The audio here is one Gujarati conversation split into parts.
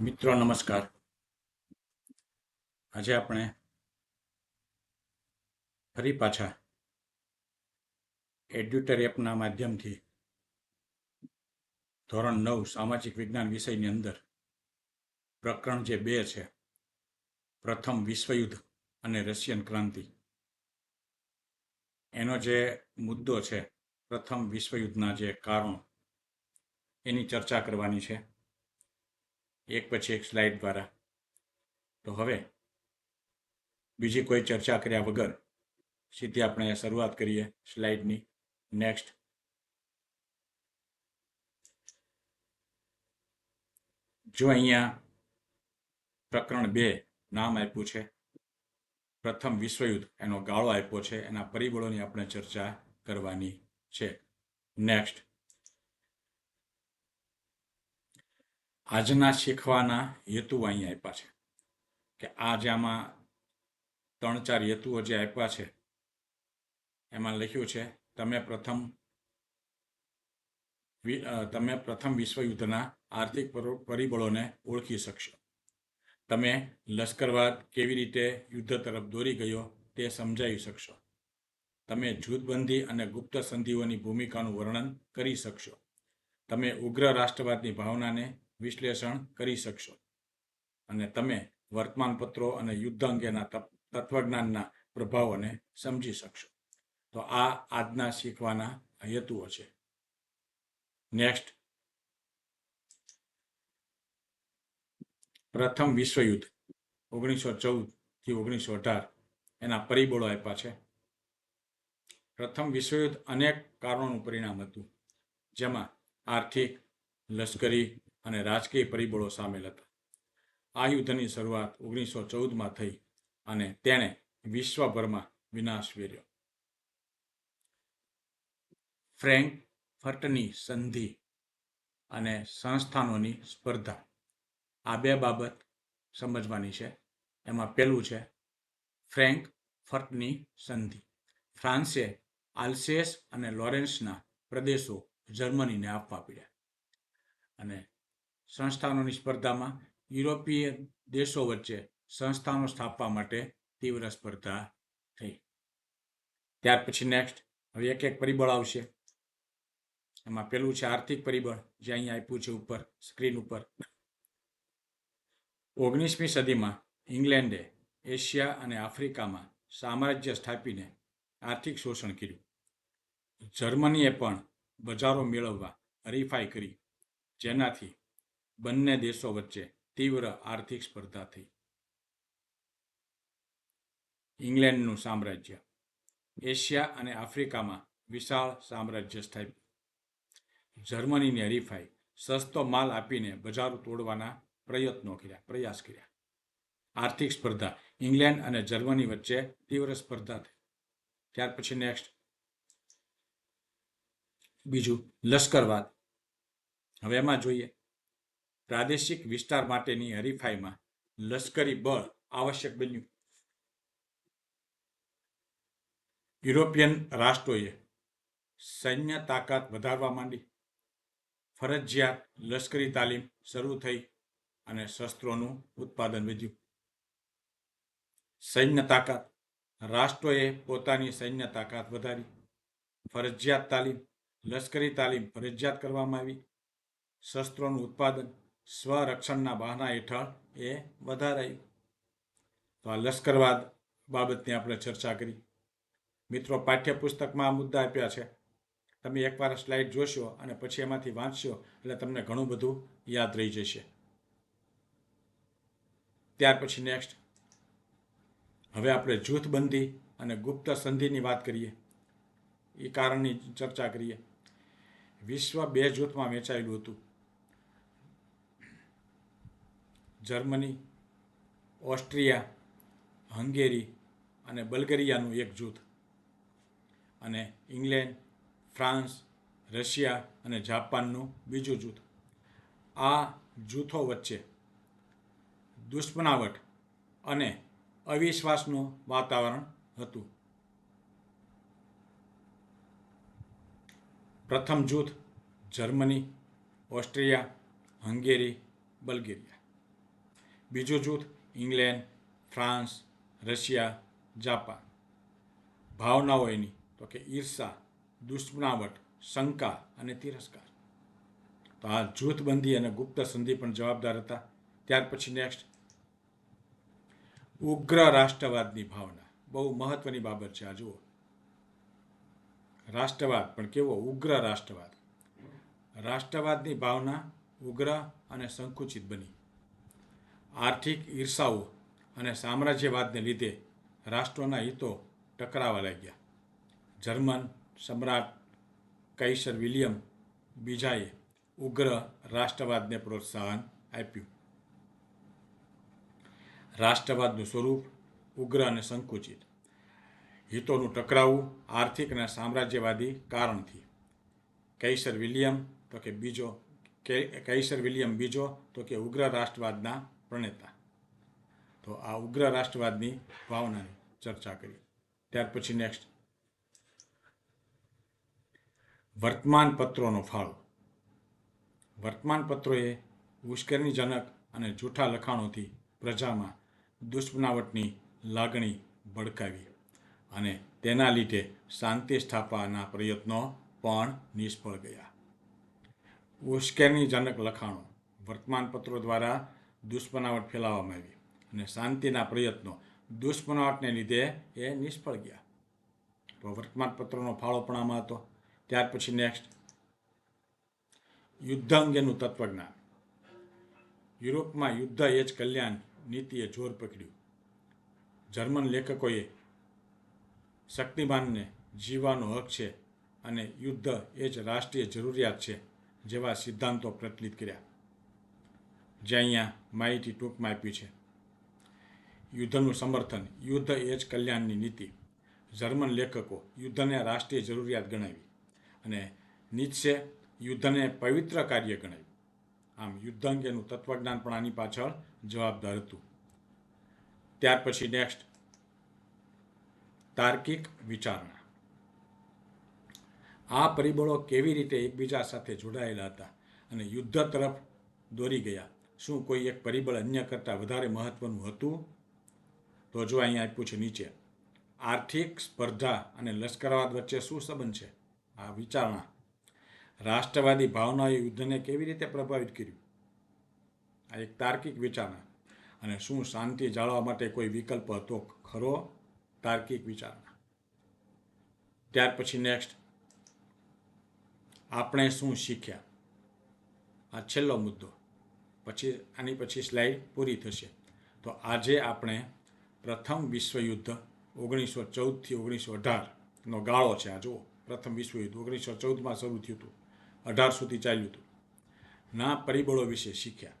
મિત્રો, નમસ્કાર. આજે આપણે ફરી પાછા એડ્યુટર એપના માધ્યમથી ધોરણ નવ, સામાજિક વિજ્ઞાન વિષયની અંદર પ્રકરણ જે બે છે, પ્રથમ વિશ્વયુદ્ધ અને રશિયન ક્રાંતિ. એનો જે મુદ્દો છે, પ્રથમ વિશ્વયુદ્ધના જે કારણો, એની ચર્ચા કરવાની છે. એક પછી એક સ્લાઇડ દ્વારા. તો હવે બીજી કોઈ ચર્ચા કર્યા વગર સીધી આપણે શરૂઆત કરીએ સ્લાઇડની નેક્સ્ટ જો અહીંયા પ્રકરણ બે નામ આપ્યું છે, પ્રથમ વિશ્વયુદ્ધ એનો ગાળો આપ્યો છે, એના પરિબળોની આપણે ચર્ચા કરવાની છે. નેક્સ્ટ આજના શીખવાના હેતુ અહીં આપ્યા છે. કે આ જે આમાં ત્રણ ચાર હેતુઓ જે આપ્યા છે, એમાં લખ્યું છે, તમે પ્રથમ તમે પ્રથમ વિશ્વયુદ્ધના આર્થિક પરો- પરિબળોને ઓળખી શકશો. તમે લશ્કરવાદ કેવી રીતે યુદ્ધ તરફ દોરી ગયો તે સમજાવી શકશો. તમે જૂથબંધી અને ગુપ્ત સંધિઓની ભૂમિકાનું વર્ણન કરી શકશો. તમે ઉગ્ર રાષ્ટ્રવાદની ભાવનાને વિશ્લેષણ કરી શકશો. અને તમે વર્તમાનપત્રો અને યુદ્ધ અંગેના તત્વજ્ઞાનના પ્રભાવોને સમજી શકશો. તો આ આજના શીખવાના હેતુઓ છે. નેક્સ્ટ પ્રથમ વિશ્વયુદ્ધ, ઓગણીસો ચૌદથી ઓગણીસો અઢાર. એના પરિબળો આપ્યા છે. પ્રથમ વિશ્વયુદ્ધ અનેક કારણોનું પરિણામ હતું. જેમાં આર્થિક, લશ્કરી અને રાજકીય પરિબળો સામેલ હતા. આ યુદ્ધની શરૂઆત ઓગણીસો ચૌદમાં થઈ અને તેણે વિશ્વભરમાં વિનાશ વેર્યો. ફ્રેન્ક ફર્ટની સંધિ અને સંસ્થાનોની સ્પર્ધા. આ બે બાબત સમજવાની છે. એમાં પહેલું છે ફ્રેન્ક ફર્ટની સંધિ. ફ્રાન્સે આલ્સેસ અને લોરેન્સના પ્રદેશો જર્મનીને આપવા પડ્યા. અને સંસ્થાનોની સ્પર્ધામાં યુરોપીય દેશો વચ્ચે સંસ્થાનો સ્થાપવા માટે તીવ્ર સ્પર્ધા થઈ. ત્યાર પછી નેક્સ્ટ હવે એક એક પરિબળ આવશે. એમાં પેલું છે આર્થિક પરિબળ, જે અહીંયા આપ્યું છે ઉપર સ્ક્રીન ઉપર. ઓગણીસમી સદીમાં ઇંગ્લેન્ડે એશિયા અને આફ્રિકામાં સામ્રાજ્ય સ્થાપીને આર્થિક શોષણ કર્યું. જર્મનીએ પણ બજારો મેળવવા હરીફાઈ કરી, જેનાથી બંને દેશો વચ્ચે તીવ્ર આર્થિક સ્પર્ધા થઈ. ઇંગ્લેન્ડનું સામ્રાજ્ય એશિયા અને આફ્રિકામાં વિશાળ સામ્રાજ્ય સ્થાપ્યું. જર્મનીની હરીફાઈ સસ્તો માલ આપીને બજારો તોડવાના પ્રયત્નો કર્યા, પ્રયાસ કર્યા. આર્થિક સ્પર્ધા ઇંગ્લેન્ડ અને જર્મની વચ્ચે તીવ્ર સ્પર્ધા થઈ. ત્યાર પછી નેક્સ્ટ બીજું લશ્કરવાદ. હવે એમાં જોઈએ પ્રાદેશિક વિસ્તાર માટેની હરીફાઈમાં લશ્કરી બળ આવશ્યક બન્યું. યુરોપિયન રાષ્ટ્રોએ સૈન્ય તાકાત વધારવા માંડી. ફરજિયાત લશ્કરી તાલીમ શરૂ થઈ અને શસ્ત્રોનું ઉત્પાદન વધ્યું. સૈન્ય તાકાત. રાષ્ટ્રોએ પોતાની સૈન્ય તાકાત વધારી. ફરજિયાત તાલીમ, લશ્કરી તાલીમ ફરજિયાત કરવામાં આવી. શસ્ત્રોનું ઉત્પાદન સ્વરક્ષણના બહાના હેઠળ એ વધારાયું તો આ લશ્કરવાદ બાબતની આપણે ચર્ચા કરી. મિત્રો, પાઠ્યપુસ્તકમાં આ મુદ્દા આપ્યા છે. તમે એકવાર સ્લાઇડ જોશો અને પછી એમાંથી વાંચશો, એટલે તમને ઘણું બધું યાદ રહી જશે. ત્યાર પછી નેક્સ્ટ. હવે આપણે જૂથબંધી અને ગુપ્ત સંધિની વાત કરીએ. એ કારણની ચર્ચા કરીએ. વિશ્વ બે જૂથમાં વેચાયેલું હતું. જર્મની, ઓસ્ટ્રિયા, હંગેરી અને બલ્ગેરિયાનું એક જૂથ. અને ઇંગ્લેન્ડ, ફ્રાન્સ, રશિયા અને જાપાનનું બીજું જૂથ. આ જૂથો વચ્ચે દુશ્મનાવટ અને અવિશ્વાસનું વાતાવરણ હતું. પ્રથમ જૂથ જર્મની, ઓસ્ટ્રિયા, હંગેરી, બલ્ગેરિયા. બીજું જૂથ ઇંગ્લેન્ડ, ફ્રાન્સ, રશિયા, જાપાન. ભાવનાઓ એની, તો કે ઈર્ષા, દુશ્મનાવટ, શંકા અને તિરસ્કાર. તો આ જૂથબંધી અને ગુપ્ત સંધિ પણ જવાબદાર હતા. ત્યાર પછી નેક્સ્ટ ઉગ્ર રાષ્ટ્રવાદની ભાવના. બહુ મહત્વની બાબત છે આ, જુઓ. રાષ્ટ્રવાદ, પણ કેવો? ઉગ્ર રાષ્ટ્રવાદ. રાષ્ટ્રવાદની ભાવના ઉગ્ર અને સંકુચિત બની. આર્થિક ઈર્ષાઓ અને સામ્રાજ્યવાદને લીધે રાષ્ટ્રોના હિતો ટકરાવા લાગ્યા. જર્મન સમ્રાટ કૈસર વિલિયમ બીજાએ ઉગ્ર રાષ્ટ્રવાદને પ્રોત્સાહન આપ્યું. રાષ્ટ્રવાદનું સ્વરૂપ ઉગ્ર અને સંકુચિત. હિતોનું ટકરાવું આર્થિક અને સામ્રાજ્યવાદી કારણથી. કૈસર વિલિયમ તો કે બીજો કૈસર વિલિયમ બીજો તો કે ઉગ્ર રાષ્ટ્રવાદના પ્રણેતા. તો આ ઉગ્ર રાષ્ટ્રવાદની ભાવનાની ચર્ચા કરી. ત્યાર પછી નેક્સ્ટ વર્તમાન પત્રોનો ફાળો. વર્તમાન પત્રોએ ઉશ્કેરણીજનક અને જૂઠા લખાણોથી પ્રજામાં દુષ્પનાવટની લાગણી ભડકાવી અને તેના લીધે શાંતિ સ્થાપવાના પ્રયત્નો પણ નિષ્ફળ ગયા. ઉશ્કેરણીજનક લખાણો. વર્તમાનપત્રો દ્વારા દુશ્મનાવટ ફેલાવવામાં આવી અને શાંતિના પ્રયત્નો દુશ્મનાવટને લીધે એ નિષ્ફળ ગયા. તો વર્તમાનપત્રોનો ફાળો પણ આમાં હતો. ત્યાર પછી નેક્સ્ટ યુદ્ધ અંગેનું તત્વજ્ઞાન. યુરોપમાં યુદ્ધ એ જ કલ્યાણ નીતિએ જોર પકડ્યું. જર્મન લેખકોએ શક્તિમાનને જીવવાનો હક છે અને યુદ્ધ એ જ રાષ્ટ્રીય જરૂરિયાત છે જેવા સિદ્ધાંતો પ્રચલિત કર્યા. જે અહીંયા માહિતી ટૂંકમાં આપી છે. યુદ્ધનું સમર્થન, યુદ્ધ એ જ કલ્યાણની નીતિ. જર્મન લેખકો યુદ્ધને રાષ્ટ્રીય જરૂરિયાત ગણાવી અને નીચે યુદ્ધને પવિત્ર કાર્ય ગણાવ્યું. આમ યુદ્ધ અંગેનું તત્વજ્ઞાન પણ આની પાછળ જવાબદાર હતું. ત્યાર પછી નેક્સ્ટ તાર્કિક વિચારણા. આ પરિબળો કેવી રીતે એકબીજા સાથે જોડાયેલા હતા અને યુદ્ધ તરફ દોરી ગયા? શું કોઈ એક પરિબળ અન્ય કરતાં વધારે મહત્વનું હતું? તો જો અહીંયા આપ્યું છે નીચે, આર્થિક સ્પર્ધા અને લશ્કરવાદ વચ્ચે શું સંબંધ છે? આ વિચારણા. રાષ્ટ્રવાદી ભાવનાએ યુદ્ધને કેવી રીતે પ્રભાવિત કર્યું? આ એક તાર્કિક વિચારણા. અને શું શાંતિ જાળવવા માટે કોઈ વિકલ્પ હતો ખરો? તાર્કિક વિચારણા. ત્યાર પછી નેક્સ્ટ, આપણે શું શીખ્યા? આ છેલ્લો મુદ્દો. પછી આની પછી સ્લાઇડ પૂરી થશે. તો આજે આપણે પ્રથમ વિશ્વયુદ્ધ ઓગણીસો ચૌદથી ઓગણીસો અઢારનો ગાળો છે આ, જુઓ. પ્રથમ વિશ્વયુદ્ધ ઓગણીસો ચૌદમાં શરૂ થયું હતું. અઢાર સુધી ચાલ્યું હતું. ના પરિબળો વિશે શીખ્યા.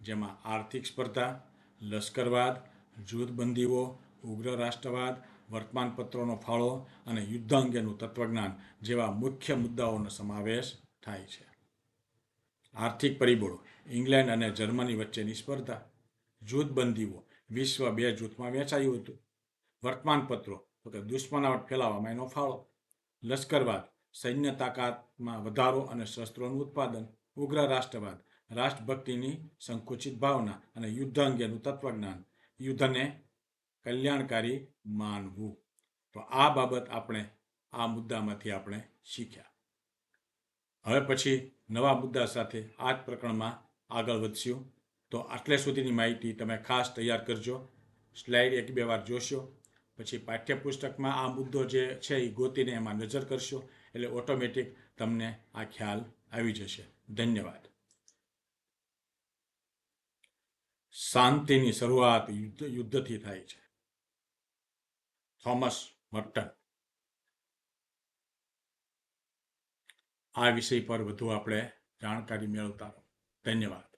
જેમાં આર્થિક સ્પર્ધા, લશ્કરવાદ, જૂથબંધીઓ, ઉગ્ર રાષ્ટ્રવાદ, વર્તમાનપત્રોનો ફાળો અને યુદ્ધ અંગેનું તત્વજ્ઞાન જેવા મુખ્ય મુદ્દાઓનો સમાવેશ થાય છે. આર્થિક પરિબળો, ઇંગ્લેન્ડ અને જર્મની વચ્ચેની સ્પર્ધા, જૂથબંધીઓ, વિશ્વ બે જૂથમાં વહેંચાયું હતું. વર્તમાનપત્રો, તો કે દુશ્મનાવટ ફેલાવવામાં એનો ફાળો, લશ્કરવાદ, સૈન્ય તાકાતમાં વધારો અને શસ્ત્રોનું ઉત્પાદન, ઉગ્ર રાષ્ટ્રવાદ, રાષ્ટ્રભક્તિની સંકુચિત ભાવના અને યુદ્ધ અંગેનું તત્વજ્ઞાન, યુદ્ધને કલ્યાણકારી માનવું. તો આ બાબત આપણે આ મુદ્દામાંથી આપણે શીખ્યા. હવે પછી નવા મુદ્દા સાથે આ જ પ્રકરણમાં આગળ વધશું. તો આટલે સુધીની માહિતી તમે ખાસ તૈયાર કરજો. સ્લાઇડ એક બે વાર જોશો. પછી પાઠ્યપુસ્તકમાં આ મુદ્દો જે છે એ ગોતીને એમાં નજર કરશો એટલે ઓટોમેટિક તમને આ ખ્યાલ આવી જશે. ધન્યવાદ. શાંતિની શરૂઆત યુદ્ધ યુદ્ધથી થાય છે. Thomas Merton. આ વિષય પર વધુ આપણે જાણકારી મેળવતા રહો. ધન્યવાદ.